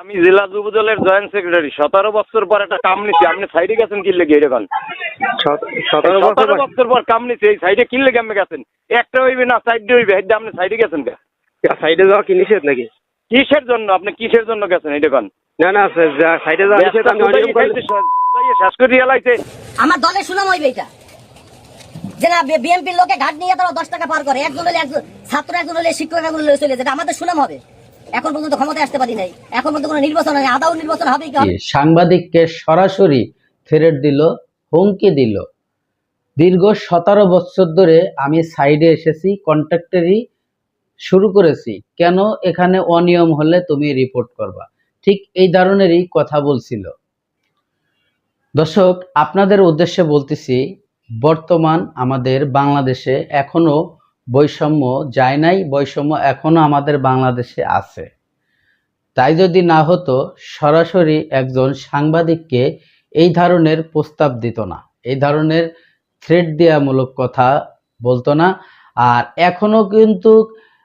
আমি জেলা যুব দলের জয়েন্ট সেক্রেটারি। সতেরো বছর পর একটা কাম নিছি। আপনি সাইডে গেছেন কি লেগে এটা কোন? সত- সতেরো বছর পর। কাম নিছি। এই সাইডে কি লেগে আপনি গেছেন? একটা হইবে না সাইডে হইবে। হেডে আপনি সাইডে গেছেন কে? সাইডে যাওয়া কি নিষেধ নাকি? কিসের জন্য? আপনি কিসের জন্য গেছেন? এটা কোন? না না সাইডে যাওয়া নিষেধ অনিয়ম শেষ করে এলাইছে। আমার দলের সুনাম হইবে এটা। যে না বিএনপির লোকে ঘাট নিয়ে তারা দশ টাকা পার করে। একজন হলে একজন ছাত্র একজন হলে শিক্ষক একজন হলে চলে যেটা আমাদের সুনাম হবে। এখন পর্যন্ত ক্ষমতায় আসতে পারি নাই। এখন পর্যন্ত কোনো নির্বাচন হয় আদাও নির্বাচন হবে কি সাংবাদিককে সরাসরি থ্রেট দিল, হুমকি দিল। দীর্ঘ সতেরো বছর ধরে আমি সাইডে এসেছি, কন্ট্রাক্টরি শুরু করেছি। কেন? এখানে অনিয়ম হলে তুমি রিপোর্ট করবা। ঠিক এই ধরনেরই কথা বলছিল। দর্শক, আপনাদের উদ্দেশ্যে বলতেছি, বর্তমান আমাদের বাংলাদেশে এখনও বৈষম্য যায় নাই, বৈষম্য এখনও আমাদের বাংলাদেশে আছে। তাই যদি না হতো, সরাসরি একজন সাংবাদিককে এই ধরনের প্রস্তাব দিত না, এই ধরনের থ্রেড দেওয়ামূলক কথা বলতো না। আর এখনও কিন্তু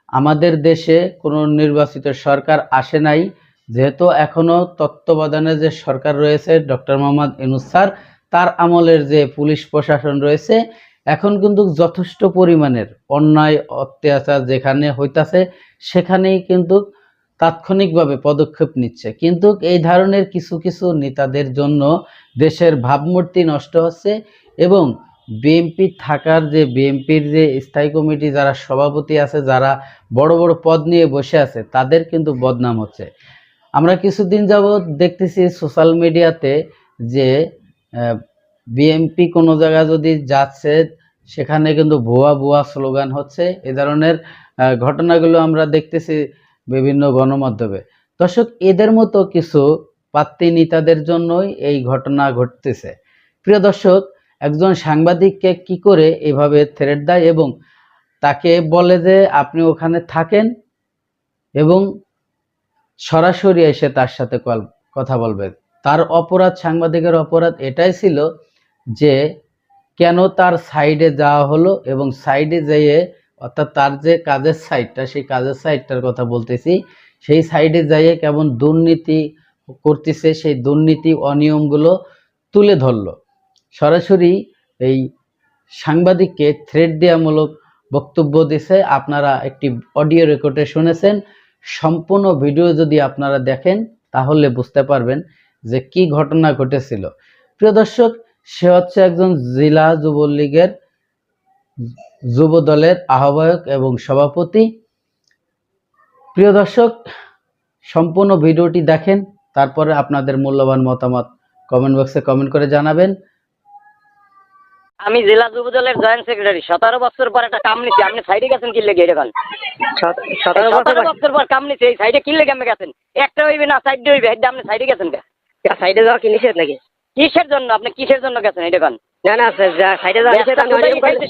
আমাদের দেশে কোনো নির্বাচিত সরকার আসে নাই, যেহেতু এখনও তত্ত্বাবধানে যে সরকার রয়েছে, ডক্টর মোহাম্মদ ইনুস স্যার, তার আমলের যে পুলিশ প্রশাসন রয়েছে এখন কিন্তু যথেষ্ট পরিমাণের অন্যায়, অত্যাচার যেখানে হইতাছে, সেখানেই কিন্তু তাৎক্ষণিকভাবে পদক্ষেপ নিচ্ছে। কিন্তু এই ধরনের কিছু কিছু নেতাদের জন্য দেশের ভাবমূর্তি নষ্ট হচ্ছে এবং বিএনপি থাকার যে বিএনপির যে স্থায়ী কমিটি, যারা সভাপতি আছে, যারা বড় বড় পদ নিয়ে বসে আছে, তাদের কিন্তু বদনাম হচ্ছে। আমরা কিছুদিন যাবৎ দেখতেছি সোশ্যাল মিডিয়াতে যে বিএনপি কোনো জায়গায় যদি যাচ্ছে, সেখানে কিন্তু ভুয়া ভুয়া স্লোগান হচ্ছে। এ ধরনের ঘটনাগুলো আমরা দেখতেছি বিভিন্ন গণমাধ্যমে। দর্শক, এদের মতো কিছু পাত্রী নেতাদের জন্যই এই ঘটনা ঘটতেছে। প্রিয় দর্শক, একজন সাংবাদিককে কি করে এভাবে থ্রেট দেয় এবং তাকে বলে যে আপনি ওখানে থাকেন এবং সরাসরি এসে তার সাথে কথা বলবেন। তার অপরাধ, সাংবাদিকের অপরাধ এটাই ছিল যে কেন তার সাইডে যাওয়া হলো এবং সাইডে যেয়ে অর্থাৎ তার যে কাজের সাইডটা সেই কাজের সাইডটার কথা বলতেছি, সেই সাইডে যাইয়ে কেমন দুর্নীতি করতেছে, সেই দুর্নীতি অনিয়মগুলো তুলে ধরলো। সরাসরি এই সাংবাদিককে থ্রেড দেওয়ামূলক বক্তব্য দিছে, আপনারা একটি অডিও রেকর্ডে শুনেছেন। সম্পূর্ণ ভিডিও যদি আপনারা দেখেন, তাহলে বুঝতে পারবেন যে কি ঘটনা ঘটেছিল। প্রিয় দর্শক সে হচ্ছে একজন জেলা যুবলীগের যুব দলের আহ্বায়ক এবং সভাপতি। প্রিয় দর্শক সম্পূর্ণ ভিডিওটি দেখেন তারপরে আপনাদের মূল্যবান মতামত কমেন্ট বক্সে কমেন্ট করে জানাবেন। আমি জেলা যুব দলের জয়েন্ট সেক্রেটারি সতেরো বছর পর একটা কাম নিছি আপনি সাইডে গেছেন কি লেগে সত- সতেরো বছর পর। কাম নিছি এই সাইডে কি লেগে আপনি গেছেন? একটা হইবে না সাইডে হইবে হেডে আপনি সাইডে গেছেন কে? সাইডে যাওয়া কি নিষেধ নাকি? কিসের জন্য? আপনি কিসের জন্য গেছেন এটা কোন না না স্যার যা- সাইডে যাওয়া নিষেধ আপনি অনিয়ম করলে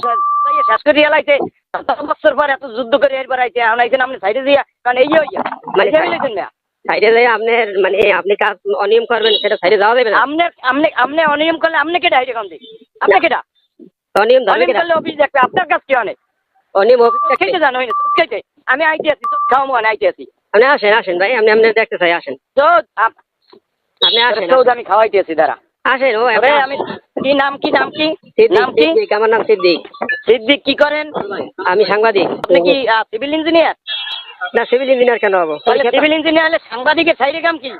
শেষ করে এলাইছে সতেরো বছর পর এত যুদ্ধ করে এখন আইছেন আপনি সাইডে দিয়া? কারণ এই হইয়া মানে মানে না সাইডে যাই আপনার মানে আপনি কাজ অনিয়ম করবেন সেটা সাইডে যাওয়া যাবে না। আপনি আপনি আপনি অনিয়ম করলে আপনি দিই আপনি অনিয়ম ধরবে অনিয়ম করলে অফিস দেখবে আপনার কাজ কি অনেক? অনিয়ম খেতে আমি আইতে আছি মানে আইতে আছি। আপনি আসেন আসেন ভাই আপনি আপনি দেখতে চাই আসেন। তো আপনি আসেন। আমি খাওয়াইতে আছি দাঁড়া। আসেন ও আরে আমি কি নাম কি নাম কি? নাম কি? আমার নাম সিদ্দিক। সিদ্দিক কি করেন? আমি সাংবাদিক। আপনি কি সিভিল ইঞ্জিনিয়ার? না সিভিল ইঞ্জিনিয়ার কেন হব? সিভিল ইঞ্জিনিয়ার হলে সাংবাদিকের সাইডে কাম কি?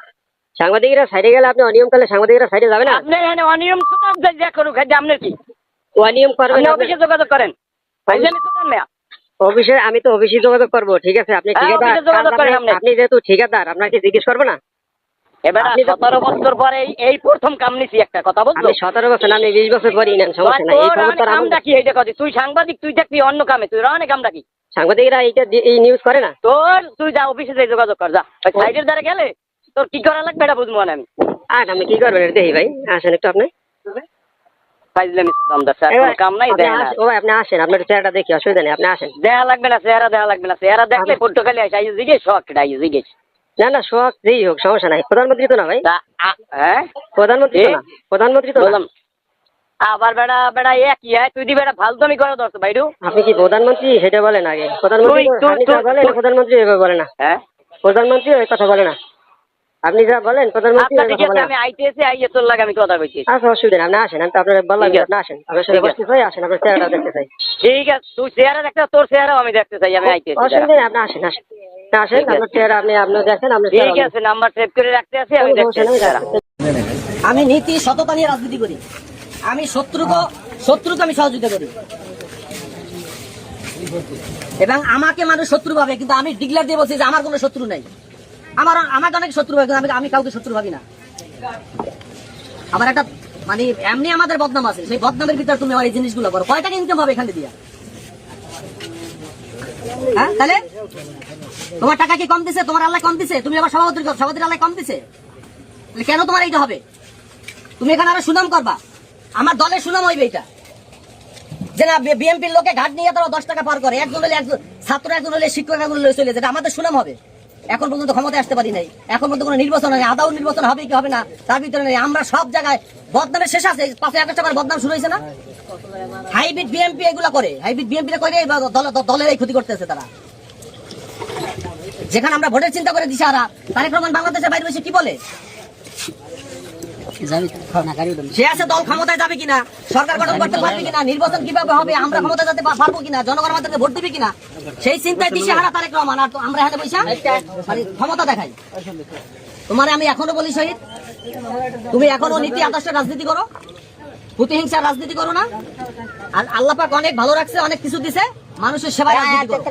সাংবাদিকরা সাইডে গেলে আপনি অনিয়ম করলে সাংবাদিকরা সাইডে যাবে না? এখানে অনিয়ম যা করুক আপনার কি? অনিয়ম করবেন আপনি অফিসে যোগাযোগ করেন। অফিসে আমি তো অফিসে যোগাযোগ করব ঠিক আছে? আপনি হ্যাঁ, ঠিকাদার আপনি। আপনি যেহেতু ঠিকাদার আপনাকে জিজ্ঞেস করব না? এবার আপনি সতেরো বছর পরে এই- এই প্রথম কাম নিছি একটা কথা বুঝলো আমি সতেরো বছর আমি বিশ বছর পরই নেন সমস্যা নাই। এই খবর তো আর কাম এইটা কথা তুই সাংবাদিক তুই থাকবি অন্য কামে তুই রানে কাম ডাকি সাংবাদিকরা এইটা এই নিউজ করে না? তোর তুই যা অফিসে যাই যোগাযোগ কর যা। সাইডের দ্বারা গেলে তোর কি করা লাগবে এটা বুঝব না আমি। আর আমি কি করবেন দেখি ভাই আসেন একটু আপনি। আপনি আপনার চেহারাটা দেখি অসুবিধা নেই আপনি আসেন। দেয়া লাগবে না চেহারা দেয়া লাগবে না চেহারা দেখলে পর্তুগালে আসে শখ জিজ্ঞেস। না না শখ যেই হোক সমস্যা নাই। প্রধানমন্ত্রী তো না ভাই? হ্যাঁ? প্রধানমন্ত্রী তো না? প্রধানমন্ত্রী তো না? বললাম। আবার বেড়া বেড়া এক ইয়ে তুই দি বেড়া ফালতুমি করে ধরছো বাইরু আপনি কি প্রধানমন্ত্রী? সেটা বলেন আগে। প্রধানমন্ত্রী তুই- তুই- তুই- বলেন প্রধানমন্ত্রী এভাবে বলে না। হ্যাঁ? প্রধানমন্ত্রী ওই কথা বলে না। আপনি যা বলেন প্রধানমন্ত্রী ঠিক আছে আমি আইতেছি আইয়ে তোর লাগে আমি কথা বলছি আচ্ছা অসুবিধা নেই আপনি আসেন আমি তো আপনার বললাম আসেন। আপনার সাথে বসতে চাই আসেন আপনার চেহারা দেখতে চাই। ঠিক আছে তুই চেহারা দেখতে তোর চেহারাও আমি দেখতে চাই আমি আইতেছি অসুবিধা আপনি আসেন আসেন। না, আসেন ঠিক চেহারা আপনি আপনি দেখেন আপনার ঠিক আছে নাম্বার সেভ করে রাখতে আছি আমি নীতি সততা নিয়ে রাজনীতি করি। আমি শত্রুকে শত্রুকে আমি সহযোগিতা করি। এবং আমাকে মানুষ শত্রু ভাবে কিন্তু আমি ডিক্লেয়ার দিয়ে বলছি যে আমার কোনো শত্রু নাই। আমার আমাকে অনেক শত্রু ভাবে কিন্তু আমি আমি কাউকে শত্রু ভাবি না। আবার একটা মানে এমনি আমাদের বদনাম আছে। সেই বদনামের ভিতরে তুমি আমার এই জিনিসগুলো করো। কয় টাকা ইনকাম হবে এখানে দিয়া? হ্যাঁ তাহলে? তোমার টাকা কি কম দিছে? তোমার আল্লাহ কম দিছে? তুমি আবার সভাপতির সভাপতির আল্লাহ কম দিছে? কেন তোমার এইটা হবে? তুমি এখানে আরও সুনাম করবা। আমার দলের সুনাম হইবে এটা যে না বিএনপির লোকে ঘাট নিয়ে তারা দশ টাকা পার করে। একজন হলে একজন ছাত্র একজন হলে শিক্ষক একজন হলে চলে যেটা আমাদের সুনাম হবে। এখন পর্যন্ত ক্ষমতায় আসতে পারি নাই। এখন পর্যন্ত কোনো নির্বাচন হয় আদাও নির্বাচন হবে কি হবে না, তার ভিতরে নেই। আমরা সব জায়গায় বদনামের শেষ আছে। পাঁচে আগস্ট আবার বদনাম শুরু হয়েছে না? হাইব্রিড বিএনপি এগুলো করে। হাইব্রিড বিএনপি করে দলের এই ক্ষতি করতেছে তারা। যেখানে আমরা ভোটের চিন্তা করে দিছি আরা তারেক রহমান বাংলাদেশের বাইরে বসে কি বলে? সে আছে দল ক্ষমতায় যাবে কিনা? সরকার গঠন করতে পারবে কিনা? নির্বাচন কীভাবে হবে? আমরা ক্ষমতায় যেতে পারব কিনা? জনগণ আমাদেরকে ভোট দিবে কিনা? সেই চিন্তায় দিশে হারা তারেক রহমান। আর আমরা এখানে মানে ক্ষমতা দেখাই। তোমার আমি এখনও বলি শহীদ তুমি এখনও নীতি আদর্শের রাজনীতি করো। প্রতিহিংসার রাজনীতি করো না। আর আল্লাহ পাক অনেক ভালো রাখছে অনেক কিছু দিছে। মানুষের সেবায় রাজনীতি করো।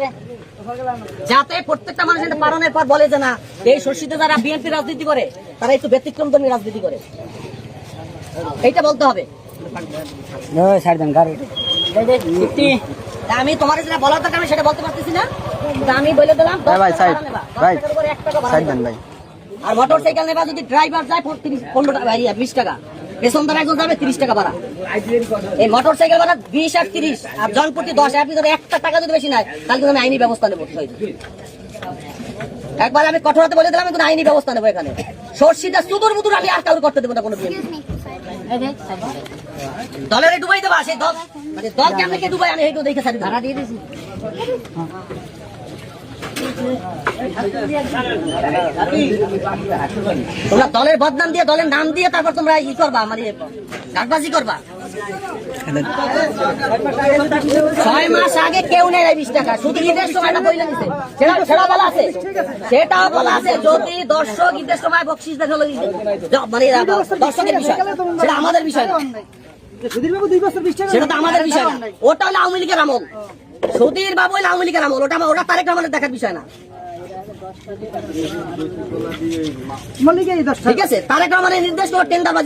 যাতে প্রত্যেকটা মানুষ এটা পালনের পর বলে যে না এই শর্ষিতে যারা বিএনপি রাজনীতি করে তারা একটু ব্যতিক্রম ধর্মী রাজনীতি করে। এইটা বলতে হবে। আমি তোমার যেটা বলার দরকার আমি সেটা বলতে পারতেছি না। তা আমি বলে দিলাম ভাই আর মোটর সাইকেল নেবা যদি ড্রাইভার যায় তিরিশ পনেরো টাকা বিশ টাকা। পেছন দ্বারা একজন যাবে তিরিশ টাকা ভাড়া। এই মোটর সাইকেল ভাড়া বিশ আর তিরিশ আর জনপ্রতি দশ এর ভিতরে একটা টাকা যদি বেশি নেয় তাহলে কিন্তু আমি আইনি ব্যবস্থা নেব। একবার আমি কঠোরতে বলে দিলাম কিন্তু আইনি ব্যবস্থা নেব এখানে। সর্ষিটা সুদূর মুদুর আমি আর কাউকে করতে দেবো না কোনো দলের ডুবাই দেবা সেই দল মানে দল কেমন কে ডুবাই আমি এইটু দেখে সারি ভাড়া দিয়ে দিয়েছি তোমরা দলের বদনাম দিয়ে, দলের নাম দিয়ে তারপর তোমরা ই করবা মানে ডাকবাজি করবা। ছয় মাস আগে কেউ নেই বিশ টাকা। শুধু ঈদের সময়টা বইলে দিছে। সেটা সেটা বলা আছে। সেটাও বলা আছে, যদি দর্শক ঈদের সময় বকশিস দেখে মানে দর্শকের বিষয়। সেটা আমাদের বিষয় না। সেটা তো আমাদের বিষয় না। ওটা হলো আওয়ামী লীগের আমল। সুধীর বাবু আওয়ামী লীগের আমল ওটা ওটা তারেক রহমানের দেখার বিষয় না ঠিক আছে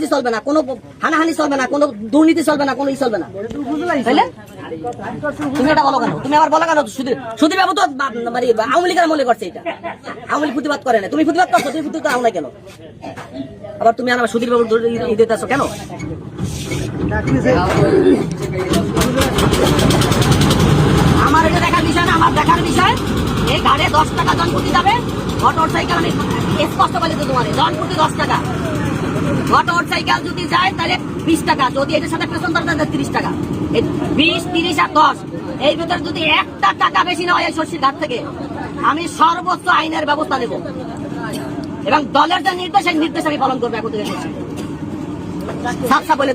চলবে না কোনো হানাহানি চলবে না কোনো চলবে না কোনো ই চলবে? তুমি এটা তুমি আবার কেন সুধীর বাবু তো মানে করছে প্রতিবাদ তুমি প্রতিবাদ তুমি না কেন আবার তুমি আবার সুধীর বাবু ই দিতেছো কেন আমার এটা দেখার বিষয় না, আমার দেখার বিষয়, এই গাড়ি দশ টাকা জনপ্রতি যাবে মোটর সাইকেল আমি স্পষ্ট বলে দিই তোমার জনপ্রতি দশ টাকা। মোটর সাইকেল যদি যায়, তাহলে বিশ টাকা, যদি এটার সাথে পেছন তাহলে তিরিশ টাকা। বিশ, তিরিশ আর দশ, এই ভিতরে যদি একটা টাকা বেশি না হয় এই শস্যের ঘাট থেকে, আমি সর্বোচ্চ আইনের ব্যবস্থা নেব এবং দলের যে নির্দেশ, সেই নির্দেশ আমি পালন করব এখন থেকে সাফ বলে